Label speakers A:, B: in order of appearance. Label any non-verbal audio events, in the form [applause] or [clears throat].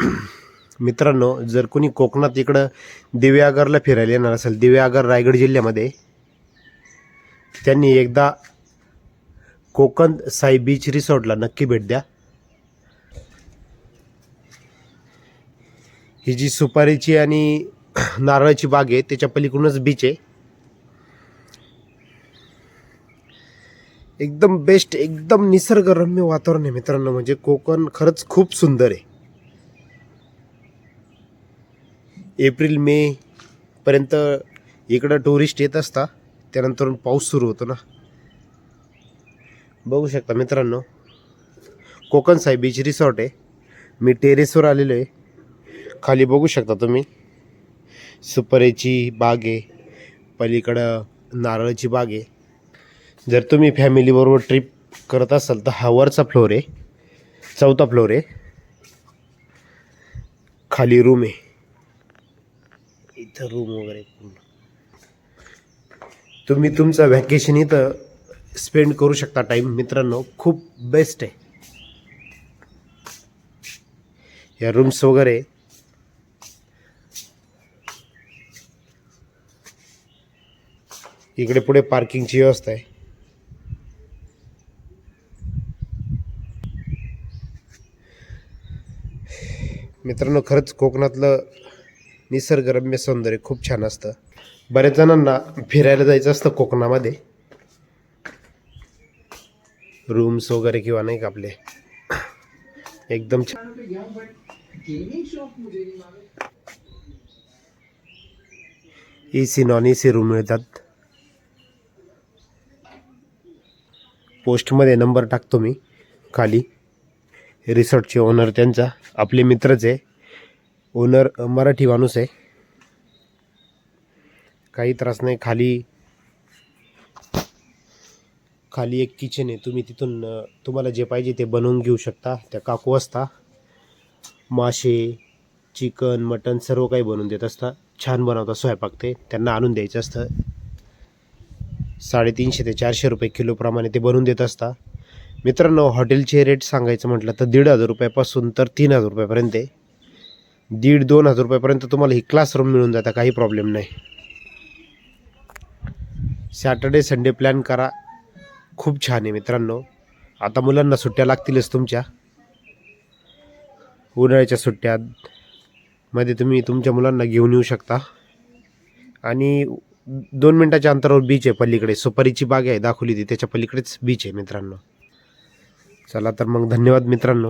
A: [clears throat] मित्रांनो जर कोणी कोकणात इकडं दिव्यागरला फिरायला येणार असेल दिव्यागर रायगड जिल्ह्यामध्ये त्यांनी एकदा कोकण साई बीच रिसॉर्टला नक्की भेट द्या. ही जी सुपारीची आणि [clears throat] नारळाची बाग आहे त्याच्या पलीकडूनच बीच आहे. एकदम बेस्ट एकदम निसर्गरम्य वातावरण आहे मित्रांनो म्हणजे कोकण खरंच खूप सुंदर आहे. एप्रिल मे पर्यंत इकडं टुरिस्ट येत असता त्यानंतर पाऊस सुरू होतो ना. बघू शकता मित्रांनो कोकण साई बीच रिसॉर्ट आहे. मी टेरेसवर आलेलो आहे. खाली बघू शकता तुम्ही. सुपरेची बाग आहे. पलीकडं नारळाची बाग आहे. जर तुम्ही फॅमिलीबरोबर ट्रिप करत असाल तर हा वरचा फ्लोर आहे. चौथा फ्लोर आहे. खाली रूम आहे. इथं रूम वगैरे पूर्ण. तुम्ही तुमचं व्हॅकेशन इथं स्पेंड करू शकता टाईम मित्रांनो खूप बेस्ट आहे. या रूम्स वगैरे इकडे पुढे पार्किंगची व्यवस्था आहे. मित्रांनो खरंच कोकणातलं निसर्गरम्य सौंदर्य खूप छान असतं. बऱ्याच जणांना फिरायला जायचं असतं कोकणामध्ये. रूम्स वगैरे किंवा नाही का आपले. एकदम छान A C non A C room मिळतात. पोस्टमध्ये नंबर टाकतो मी खाली. रिसॉर्टचे ओनर त्यांचा. आपले मित्रच आहे. ओनर मराठी माणूस आहे. काही त्रास नाही खाली खाली एक किचन आहे. तुम्ही तिथून तुम्हाला जे पाहिजे ते बनवून घेऊ शकता. त्या काकू असता. मासे चिकन मटन सर्व काही बनवून देत असता. छान बनवता स्वयंपाक ते. त्यांना आणून द्यायचं असतं. साडेतीनशे ते चारशे रुपये किलोप्रमाणे ते बनवून देत असता. मित्रांनो हॉटेलचे रेट सांगायचं म्हटलं तर दीड हजार रुपयापासून तर तीन हजार रुपयापर्यंत आहे. दीड दोन हजार रुपयापर्यंत तुम्हाला ही क्लासरूम मिळून जाता काही प्रॉब्लेम नाही. सॅटर्डे संडे प्लॅन करा. खूप छान आहे मित्रांनो. आता मुलांना सुट्ट्या लागतीलच तुमच्या. उन्हाळ्याच्या सुट्ट्यात मध्ये तुम्ही तुमच्या मुलांना घेऊन येऊ शकता. आणि दोन मिनटाच्या अंतरावर बीच आहे पलीकडे. सुपारीची बाग आहे दाखवली ती त्याच्या पलीकडेच बीच आहे मित्रांनो. चला तर मग धन्यवाद मित्रांनो.